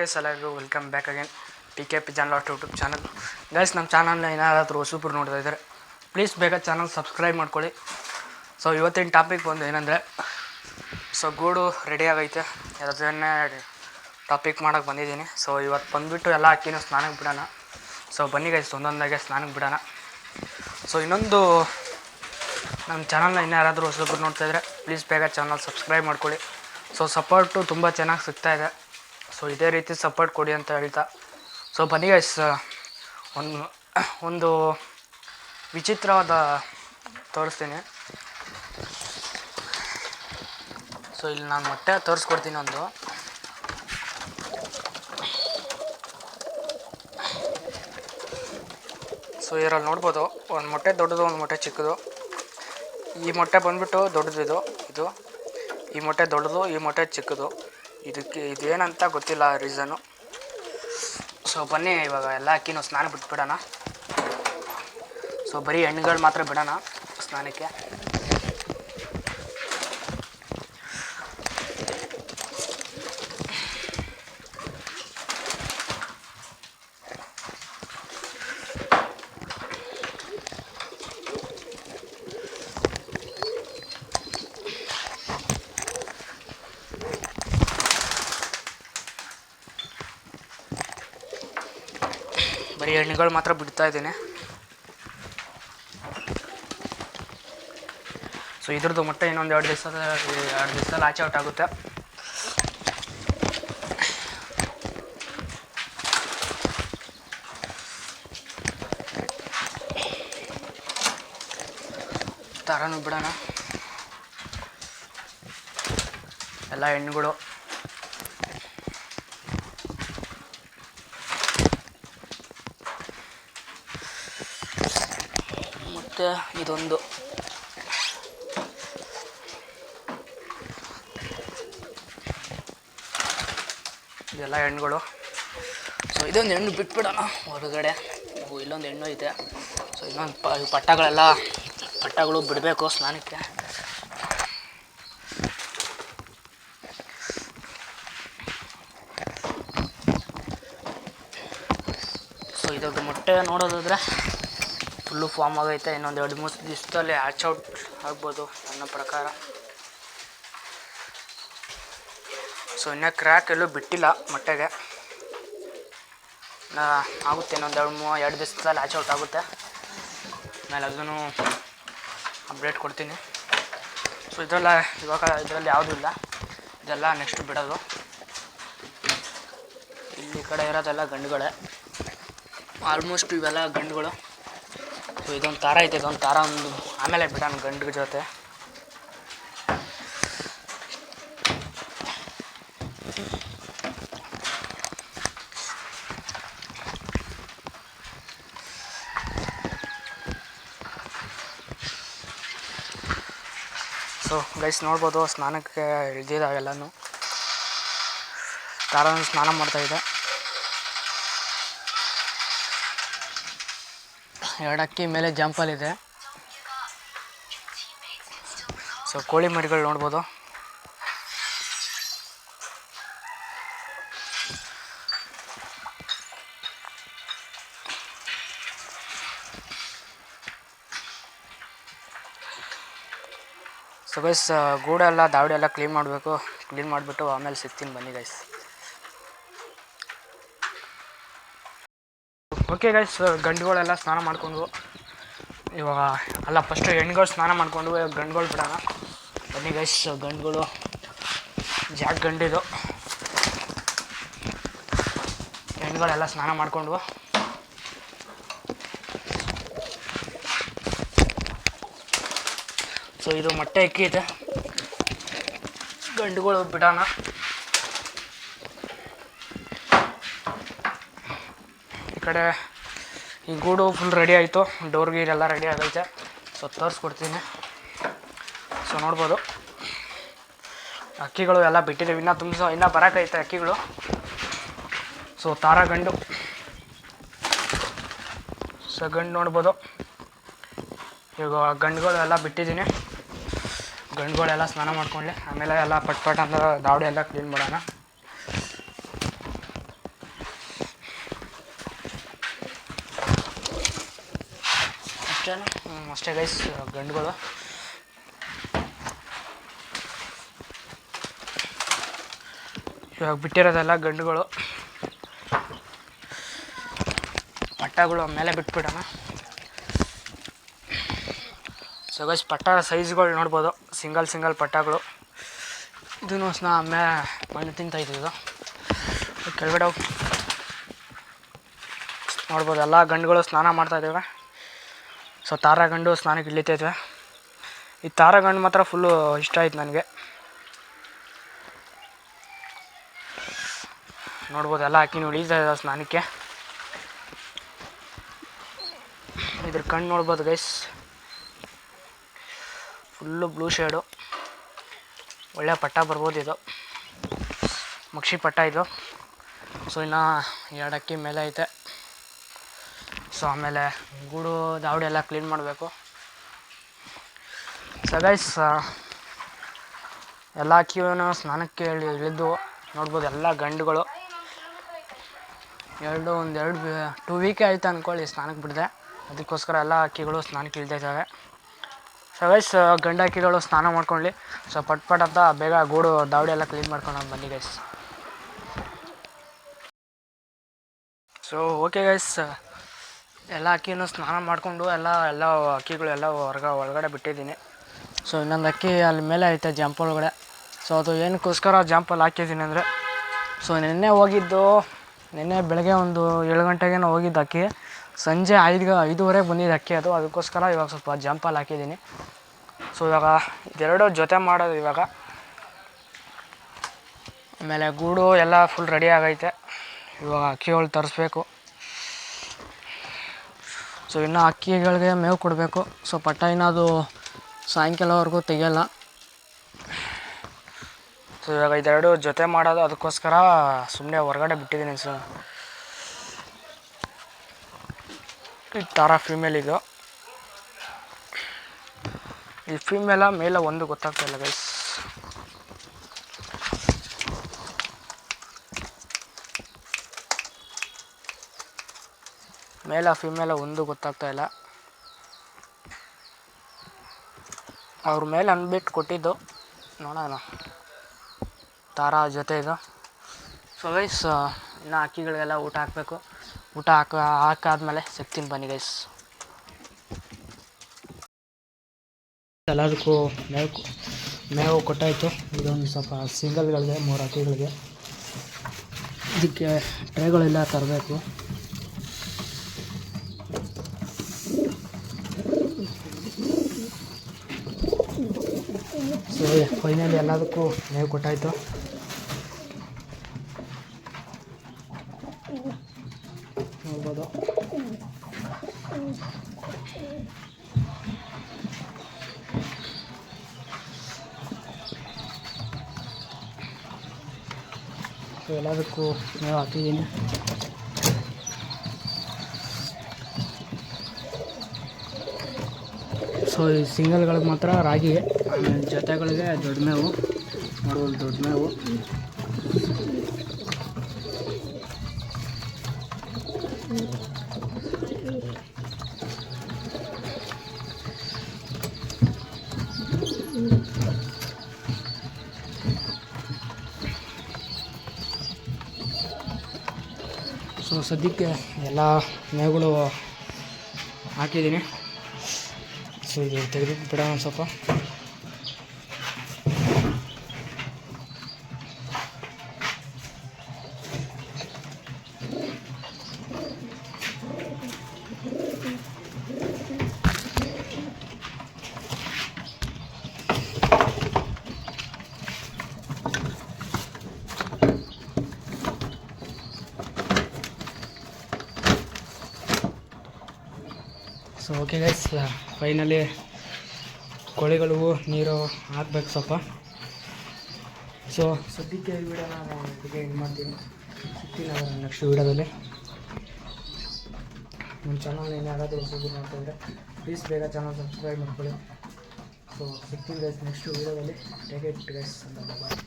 Guys ಎಲ್ಲರಿಗೂ welcome back again T K P channel YouTube channel guys ನಮ್ಮ ಚಾನಲ್ನ ಏನಾದರೂ ಹೊಸಬ್ರು ನೋಡ್ತಾ ಇದ್ದಾರೆ ಪ್ಲೀಸ್ ಬೇಗ ಚಾನಲ್ ಸಬ್ಸ್ಕ್ರೈಬ್ ಮಾಡ್ಕೊಳ್ಳಿ. ಸೊ ಇವತ್ತಿನ ಟಾಪಿಕ್ ಬಂದು ಏನಂದರೆ ಸೊ ಗೂಡು ರೆಡಿ ಆಗೈತೆ. ಅದನ್ನೇ ಟಾಪಿಕ್ ಮಾಡೋಕ್ಕೆ ಬಂದಿದ್ದೀನಿ. ಸೊ ಇವತ್ತು ಬಂದುಬಿಟ್ಟು ಎಲ್ಲ ಅಕ್ಕಿನ ಸ್ನಾನಕ್ಕೆ ಬಿಡೋಣ. ಸೊ ಬನ್ನಿ ಗೈಸ್ ಒಂದೊಂದಾಗೆ ಸ್ನಾನಕ್ಕೆ ಬಿಡೋಣ. ಸೊ ಇನ್ನೊಂದು ನಮ್ಮ ಚಾನಲ್ನ ಇನ್ನೂ ಯಾರಾದರೂ ಹೊಸಬ್ರು ನೋಡ್ತಾ ಇದ್ದರೆ ಪ್ಲೀಸ್ ಬೇಗ ಚಾನಲ್ ಸಬ್ಸ್ಕ್ರೈಬ್ ಮಾಡ್ಕೊಳ್ಳಿ. ಸೊ ಸಪೋರ್ಟು ತುಂಬ ಚೆನ್ನಾಗಿ ಸಿಗ್ತಾಯಿದೆ ಸೊ ಇದೇ ರೀತಿ ಸಪೋರ್ಟ್ ಕೊಡಿ ಅಂತ ಹೇಳ್ತಾ. ಸೊ ಬನ್ನಿ ಗೈಸ್ ಒಂದು ಒಂದು ವಿಚಿತ್ರವಾದ ತೋರಿಸ್ತೀನಿ. ಸೊ ಇಲ್ಲಿ ನಾನು ಮೊಟ್ಟೆ ತೋರಿಸ್ಕೊಡ್ತೀನಿ ಒಂದು. ಸೊ ಇದರಲ್ಲಿ ನೋಡ್ಬೋದು, ಒಂದು ಮೊಟ್ಟೆ ದೊಡ್ಡದು, ಒಂದು ಮೊಟ್ಟೆ ಚಿಕ್ಕದು. ಈ ಮೊಟ್ಟೆ ಬಂದ್ಬಿಟ್ಟು ದೊಡ್ಡದು ಇದು ಇದು. ಈ ಮೊಟ್ಟೆ ದೊಡ್ಡದು, ಈ ಮೊಟ್ಟೆ ಚಿಕ್ಕದು. ಇದಕ್ಕೆ ಇದೇನಂತ ಗೊತ್ತಿಲ್ಲ ರೀಸನು ಸೊ ಬನ್ನಿ ಇವಾಗ ಎಲ್ಲ ಅಕ್ಕಿನೂ ಸ್ನಾನ ಬಿಟ್ಬಿಡೋಣ. ಸೊ ಬರೀ ಹೆಣ್ಣುಗಳು ಮಾತ್ರ ಬಿಡೋಣ ಸ್ನಾನಕ್ಕೆ. ಬರೀ ಹೆಣ್ಣುಗಳು ಮಾತ್ರ ಬಿಡ್ತಾ ಇದ್ದೀನಿ. ಸೊ ಇದ್ರದ್ದು ಮೊಟ್ಟೆ ಇನ್ನೊಂದು ಎರಡು ದಿವಸದ, ಎರಡು ದಿವಸದಲ್ಲಿ ಆಚೆ ಔಟ್ ಆಗುತ್ತೆ. ತರನು ಬಿಡೋಣ. ಎಲ್ಲ ಹೆಣ್ಣುಗಳು ಮತ್ತು ಇದೊಂದು. ಇದೆಲ್ಲ ಹೆಣ್ಣುಗಳು. ಸೊ ಇದೊಂದು ಹೆಣ್ಣು ಬಿಟ್ಬಿಡೋಣ ಹೊರಗಡೆ. ಇಲ್ಲೊಂದು ಹೆಣ್ಣು ಐತೆ ಸೊ ಇನ್ನೊಂದು ಪ ಪಟ್ಟಗಳೆಲ್ಲ ಪಟ್ಟಗಳು ಬಿಡಬೇಕು ಸ್ನಾನಕ್ಕೆ. ಸೊ ಇದೊಂದು ಮೊಟ್ಟೆ ನೋಡೋದಾದ್ರೆ ಫುಲ್ಲು ಫಾರ್ಮ್ ಆಗೈತೆ, ಇನ್ನೊಂದು ಎರಡು ಮೂರು ದಿವಸದಲ್ಲಿ ಆಚ್ ಔಟ್ ಆಗ್ಬೋದು ನನ್ನ ಪ್ರಕಾರ. ಸೊ ಇನ್ನೂ ಕ್ರ್ಯಾಕ್ ಎಲ್ಲೂ ಬಿಟ್ಟಿಲ್ಲ ಮೊಟ್ಟೆಗೆ. ಆಗುತ್ತೆ, ಇನ್ನೊಂದು ಎರಡು ಮೂ, ಎರಡು ದಿವಸದಲ್ಲಿ ಆಚ್ ಔಟ್ ಆಗುತ್ತೆ. ಆಮೇಲೆ ಅದನ್ನು ಅಪ್ಡೇಟ್ ಕೊಡ್ತೀನಿ. ಸೊ ಇದೆಲ್ಲ ಇವಾಗ ಇದರಲ್ಲಿ ಯಾವುದೂ ಇಲ್ಲ. ಇದೆಲ್ಲ ನೆಕ್ಸ್ಟ್ ಬಿಡೋದು. ಇಲ್ಲಿ ಕಡೆ ಇರೋದೆಲ್ಲ ಗಂಡುಗಳೇ. ಆಲ್ಮೋಸ್ಟ್ ಇವೆಲ್ಲ ಗಂಡುಗಳು. ಇದೊಂದು ತಾರ ಐತೆ ಇದೊಂದು ತಾರ ಒಂದು ಆಮೇಲೆ ಬಿಡೋಣ ಗಂಡ ಜೊತೆ. ಸೊ ಗೈಸ್ ನೋಡ್ಬೋದು ಸ್ನಾನಕ್ಕೆ ಇಳಿದಿದ್ದಾವೆಲ್ಲನೂ ತಾರನು ಸ್ನಾನ ಮಾಡ್ತಾಯಿದೆ ಎರಡು ಅಕ್ಕಿ ಮೇಲೆ ಜಂಪಲ್ಲಿದೆ ಸೊ ಕೋಳಿ ಮರಿಗಳು ನೋಡ್ಬೋದು. ಸೊ ಬೈಸ್ ಗೂಡೆಲ್ಲ ದಾವಡಿ ಎಲ್ಲ ಕ್ಲೀನ್ ಮಾಡಬೇಕು. ಕ್ಲೀನ್ ಮಾಡಿಬಿಟ್ಟು ಆಮೇಲೆ ಸಿಗ್ತೀನಿ ಬನ್ನಿ ಗೈಸ್ ಓಕೆ ಗೈಸ್ ಗಂಡುಗಳೆಲ್ಲ ಸ್ನಾನ ಮಾಡ್ಕೊಂಡು, ಇವಾಗ, ಅಲ್ಲ ಫಸ್ಟು ಹೆಣ್ಗಳು ಸ್ನಾನ ಮಾಡಿಕೊಂಡು ಇವಾಗ ಗಂಡುಗಳು ಬಿಡೋಣ. ಬನ್ನಿ ಗೈಸ್ ಗಂಡುಗಳು ಜಾಕ್ ಗಂಡಿದು. ಹೆಣ್ಗಳೆಲ್ಲ ಸ್ನಾನ ಮಾಡಿಕೊಂಡು. ಸೊ ಇದು ಮೊಟ್ಟೆ ಅಕ್ಕಿ ಇದೆ. ಗಂಡುಗಳು ಬಿಡೋಣ. ಈ ಕಡೆ ಈ ಗೂಡು ಫುಲ್ ರೆಡಿ ಆಯಿತು. ಡೋರ್ ಗೀರ್ ಎಲ್ಲ ರೆಡಿ ಆಗೈತೆ. ಸೊ ತೋರಿಸ್ಕೊಡ್ತೀನಿ. ಸೊ ನೋಡ್ಬೋದು. ಅಕ್ಕಿಗಳು ಎಲ್ಲ ಬಿಟ್ಟಿದ್ದೀವಿ ಇನ್ನೂ ತುಂಬಿಸೋ ಇನ್ನೂ ಬರೋಕೈತೆ ಅಕ್ಕಿಗಳು. ಸೊ ತಾರ ಗಂಡು. ಸೊ ಗಂಡು ನೋಡ್ಬೋದು. ಈಗ ಗಂಡುಗಳು ಎಲ್ಲ ಬಿಟ್ಟಿದ್ದೀನಿ ಗಂಡುಗಳೆಲ್ಲ ಸ್ನಾನ ಮಾಡ್ಕೊಂಡ್ಲಿ. ಆಮೇಲೆ ಎಲ್ಲ ಪಟ್ ಪಟ್ ಅಂತ ದಾವಡಿ ಎಲ್ಲ ಕ್ಲೀನ್ ಮಾಡೋಣ. ಅಷ್ಟೇನಾ? ಹ್ಞೂ ಅಷ್ಟೇ ಗೈಸ್ ಗಂಡುಗಳು. ಇವಾಗ ಬಿಟ್ಟಿರೋದೆಲ್ಲ ಗಂಡುಗಳು. ಪಟ್ಟಗಳು ಮೇಲೆ ಬಿಟ್ಬಿಡೋಣ. ಸೊ ಗೈಸ್ ಪಟ್ಟ ಸೈಜ್ಗಳು ನೋಡ್ಬೋದು. ಸಿಂಗಲ್ ಸಿಂಗಲ್ ಪಟ್ಟಗಳು. ಇದನ್ನು ಸ್ನಾ ಮೇ ಮಣ್ಣು ತಿಂತಾಯಿದ್ದು ಇದು ಕೆಳಗಡೆ ನೋಡ್ಬೋದು, ಎಲ್ಲ ಗಂಡುಗಳು ಸ್ನಾನ ಮಾಡ್ತಾ ಇದ್ದಾವೆ ಸೊ ತಾರಾಗಂಡು ಸ್ನಾನಕ್ಕೆ ಇಳಿತೈತೆ ಈ ತಾರಾಗಂಡು ಮಾತ್ರ ಫುಲ್ಲು ಇಷ್ಟ ಆಯ್ತು ನನಗೆ. ನೋಡ್ಬೋದು, ಎಲ್ಲ ಹಾಕಿ ಇಳಿತಾ ಇದ್ದಾವೆ ಸ್ನಾನಕ್ಕೆ? ಇದ್ರ ಕಣ್ಣು ನೋಡ್ಬೋದು ಗೈಸ್ ಫುಲ್ಲು ಬ್ಲೂ ಶೇಡು ಒಳ್ಳೆ ಪಟ್ಟ ಬರ್ಬೋದು ಇದು. ಮಕ್ಷಿ ಪಟ್ಟ ಇದು. ಸೊ ಇನ್ನು ಎರಡು ಅಕ್ಕಿ ಮೇಲೆ ಐತೆ. ಸೊ ಆಮೇಲೆ ಗೂಡು ದಾವಡಿ ಎಲ್ಲ ಕ್ಲೀನ್ ಮಾಡಬೇಕು. ಸೊ ಗೈಸ್ ಎಲ್ಲ ಅಕ್ಕಿಯನ್ನು ಸ್ನಾನಕ್ಕೆ ಕೇಳಿ ಇಳಿದು ನೋಡ್ಬೋದು ಎಲ್ಲ ಗಂಡುಗಳು. ಎರಡು, ಒಂದು ಎರಡು ಟೂ ವೀಕೆ ಆಯಿತು ಅಂದ್ಕೊಳ್ಳಿ ಸ್ನಾನಕ್ಕೆ ಬಿಡಿದೆ. ಅದಕ್ಕೋಸ್ಕರ ಎಲ್ಲ ಅಕ್ಕಿಗಳು ಸ್ನಾನಕ್ಕೆ ಇಳ್ತಾ ಇದ್ದಾವೆ. ಸೊ ಗೈಸ್ ಗಂಡು ಅಕ್ಕಿಗಳು ಸ್ನಾನ ಮಾಡ್ಕೊಳ್ಳಿ ಸೊ ಪಟ್ ಪಟ್ ಅಂತ ಬೇಗ ಗೂಡು ದಾವಡಿ ಎಲ್ಲ ಕ್ಲೀನ್ ಮಾಡ್ಕೊಂಡು ಬನ್ನಿ ಗೈಸ್ ಸೊ ಓಕೆ ಗೈಸ್ ಎಲ್ಲ ಅಕ್ಕಿನೂ ಸ್ನಾನ ಮಾಡಿಕೊಂಡು ಎಲ್ಲ ಎಲ್ಲ ಅಕ್ಕಿಗಳು ಎಲ್ಲ ಹೊರ್ಗ, ಒಳಗಡೆ ಬಿಟ್ಟಿದ್ದೀನಿ. ಸೊ ಇನ್ನೊಂದು ಅಕ್ಕಿ ಅಲ್ಲಿ ಮೇಲೆ ಐತೆ ಜಂಪ್ ಒಳಗಡೆ ಸೊ ಅದು ಏನಕ್ಕೋಸ್ಕರ ಜಂಪಲ್ಲಿ ಹಾಕಿದ್ದೀನಿ ಅಂದರೆ ಸೊ ನಿನ್ನೆ ಹೋಗಿದ್ದು, ನಿನ್ನೆ ಬೆಳಗ್ಗೆ ಒಂದು ಏಳು ಗಂಟೆಗೆ ಹೋಗಿದ್ದು ಅಕ್ಕಿ. ಸಂಜೆ ಐದು ಐದುವರೆಗೆ ಬಂದಿದ್ದು ಅಕ್ಕಿ ಅದು. ಅದಕ್ಕೋಸ್ಕರ ಇವಾಗ ಸ್ವಲ್ಪ ಜಂಪಲ್ಲಿ ಹಾಕಿದ್ದೀನಿ. ಸೊ ಇವಾಗ ಇದೆರಡು ಜೊತೆ ಮಾಡೋದು ಇವಾಗ. ಆಮೇಲೆ ಗೂಡು ಎಲ್ಲ ಫುಲ್ ರೆಡಿ ಆಗೈತೆ. ಇವಾಗ ಅಕ್ಕಿಗಳು ತರಿಸ್ಬೇಕು. ಸೊ ಇನ್ನು ಅಕ್ಕಿಗಳಿಗೆ ಮೇವು ಕೊಡಬೇಕು. ಸೊ ಪಟ್ಟ ಇನ್ನು ಅದು ಸಾಯಂಕಾಲವರೆಗೂ ತೆಗೆಯಲ್ಲ. ಸೊ ಇವಾಗ ಇದೆರಡು ಜೊತೆ ಮಾಡೋದು, ಅದಕ್ಕೋಸ್ಕರ ಸುಮ್ಮನೆ ಹೊರಗಡೆ ಬಿಟ್ಟಿದ್ದೀನಿ ಸರ್. ಈ ಥರ ಫೀಮೇಲ್ ಇದು. ಈ ಫೀಮೇಲ ಮೇಲೆ ಒಂದು ಗೊತ್ತಾಗ್ತಾ ಇಲ್ಲ ಗೈಸ್ ಮೇಲ ಫಿಮೇಲ ಒಂದು ಗೊತ್ತಾಗ್ತಾ ಇಲ್ಲ. ಅವ್ರ ಮೇಲೆ ಅನ್ಬಿಟ್ಟು ಕೊಟ್ಟಿದ್ದು. ನೋಡೋಣ. ತಾರ ಜೊತೆ ಇದು ಸೊ ಗೈಸ್ ಇನ್ನು ಅಕ್ಕಿಗಳಿಗೆಲ್ಲ ಊಟ ಹಾಕಬೇಕು. ಊಟ ಹಾಕ, ಹಾಕಾದ್ಮೇಲೆ ಸಿಗ್ತೀನಿ ಬನ್ನಿ ಗೈಸ್ ಎಲ್ಲದಕ್ಕೂ ಮೇವು ಮೇವು ಕೊಟ್ಟಾಯಿತು. ಇದೊಂದು ಸ್ವಲ್ಪ ಸಿಂಗಲ್ಗಳಿಗೆ ಮೂರು ಅಕ್ಕಿಗಳಿಗೆ. ಇದಕ್ಕೆ ಟ್ರೇಗಳೆಲ್ಲ ತರಬೇಕು. ಸೊ ಫೈನಲಿ ಎಲ್ಲದಕ್ಕೂ ಮೇವು ಕೊಟ್ಟಾಯಿತು. ನೋಡ್ಬೋದು. ಸೊ ಎಲ್ಲದಕ್ಕೂ ಮೇವು ಹಾಕಿದ್ದೀನಿ. ಸೊ ಈ ಸಿಂಗಲ್ಗಳಿಗೆ ಮಾತ್ರ ರಾಗಿ, ಆಮೇಲೆ ಜೊತೆಗಳಿಗೆ ದೊಡ್ಡ ಮೇವು, ನೋಡ್ಬೋದು ದೊಡ್ಡ ಮೇವು. ಸೊ ಸದ್ಯಕ್ಕೆ ಎಲ್ಲ ಮೇವುಗಳು ಹಾಕಿದ್ದೀನಿ. ಸೊ ಇದು ತೆಗೆದು ಬಿಡೋಣ ಒಂದು ಸ್ವಲ್ಪ. ಸೊ ಓಕೆ ಗೈಸ್ ಫೈನಲಿ ಕೋಳಿಗಳಿಗೂ ನೀರು ಹಾಕ್ಬೇಕು ಸ್ವಲ್ಪ. ಸೊ ಸದ್ಯಕ್ಕೆ ಈ ನಾನು ಮಾಡ್ತೀನಿ. ಸಿಗ್ತೀನಿ ಅದರ ನೆಕ್ಸ್ಟ್ ವೀಡಿಯೋದಲ್ಲಿ. ನಮ್ಮ ಚಾನಲ್ ಏನು ಯಾರಾದರೂ ಹೊಸದಿಲ್ಲ ಅಂತಂದರೆ ಪ್ಲೀಸ್ ಬೇಗ ಚಾನಲ್ ಸಬ್ಸ್ಕ್ರೈಬ್ ಮಾಡ್ಕೊಳ್ಳಿ. ಸೊ ಸಿಗ್ತೀನಿ ಗೈಸ್ ನೆಕ್ಸ್ಟ್ ವೀಡಿಯೋದಲ್ಲಿ. ಟೇಕ್ ಇಟ್ ಗೈಸ್ ಅಂತ ಬಾಯ್